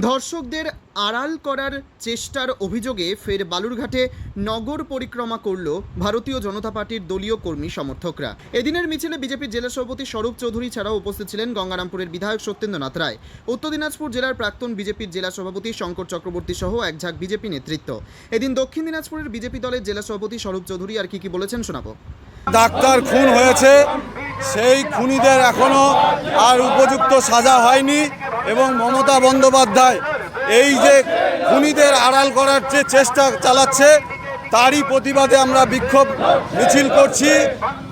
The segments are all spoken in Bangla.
ধর্ষকদের আড়াল করার চেষ্টার অভিযোগে ফের বালুরঘাটে নগর পরিক্রমা করল ভারতীয় জনতা পার্টির দলীয় কর্মী সমর্থকরা। এদিনের মিছিলে বিজেপির জেলা সভাপতি স্বরূপ চৌধুরী ছাড়াও উপস্থিত ছিলেন গঙ্গারামপুরের বিধায়ক সত্যেন্দ্রনাথ রায়। উত্তর দিনাজপুর জেলার প্রাক্তন বিজেপির জেলা সভাপতি শঙ্কর চক্রবর্তী সহ এক ঝাঁক বিজেপি নেতৃত্ব। এদিন দক্ষিণ দিনাজপুরের বিজেপি দলের জেলা সভাপতি স্বরূপ চৌধুরী আর কি কি বলেছেন শোনাবো। ডাক্তার খুন হয়েছে, সেই খুনিদের এখনও আর উপযুক্ত সাজা হয়নি। এবং মমতা বন্দ্যোপাধ্যায় এই যে খুনিদের আড়াল করার যে চেষ্টা চালাচ্ছে, তারই প্রতিবাদে আমরা বিক্ষোভ মিছিল করছি।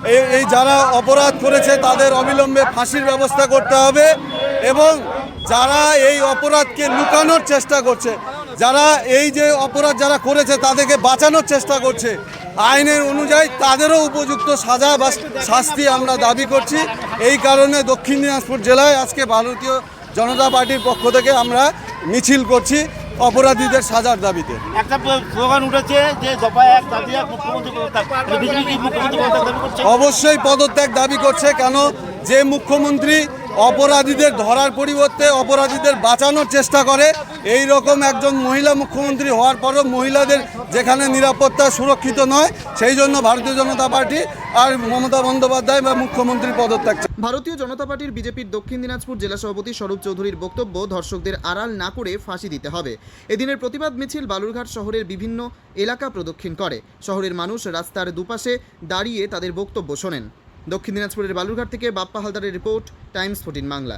এই- যারা অপরাধ করেছে, তাদের অবিলম্বে ফাঁসির ব্যবস্থা করতে হবে এবং যারা এই অপরাধকে লুকানোর চেষ্টা করছে, যারা এই যে অপরাধ যারা করেছে, তাদেরকে বাঁচানোর চেষ্টা করছে, আইনের অনুযায়ী তাদেরও উপযুক্ত সাজা বা শাস্তি আমরা দাবি করছি। এই কারণে দক্ষিণ দিনাজপুর জেলায় আজকে ভারতীয় জনতা পার্টির পক্ষ থেকে আমরা মিছিল করছি অপরাধীদের সাজার দাবিতে। একটা স্লোগান উঠেছে যে মানে অবশ্যই পদত্যাগ দাবি করছে কেন যে মুখ্যমন্ত্রী অপরাধীদের ধরার পরিবর্তে অপরাধীদের বাঁচানোর চেষ্টা করে। এই রকম একজন মহিলা মুখ্যমন্ত্রী হওয়ার পরও মহিলাদের যেখানে নিরাপত্তা সুরক্ষিত নয়, সেই জন্য ভারতীয় জনতা পার্টি আর মমতা বন্দ্যোপাধ্যায় বা মুখ্যমন্ত্রী পদত্যাগ ভারতীয় জনতা পার্টির বিজেপির দক্ষিণ দিনাজপুর জেলা সভাপতি স্বরূপ চৌধুরীর বক্তব্য ধর্ষকদের আড়াল না করে ফাঁসি দিতে হবে। এদিনের প্রতিবাদ মিছিল বালুরঘাট শহরের বিভিন্ন এলাকা প্রদক্ষিণ করে। শহরের মানুষ রাস্তার দুপাশে দাঁড়িয়ে তাদের বক্তব্য শোনেন। দক্ষিণ দিনাজপুরের বালুরঘাট থেকে বাপ্পা হালদারের রিপোর্ট টাইমস ফোর্টিন বাংলা।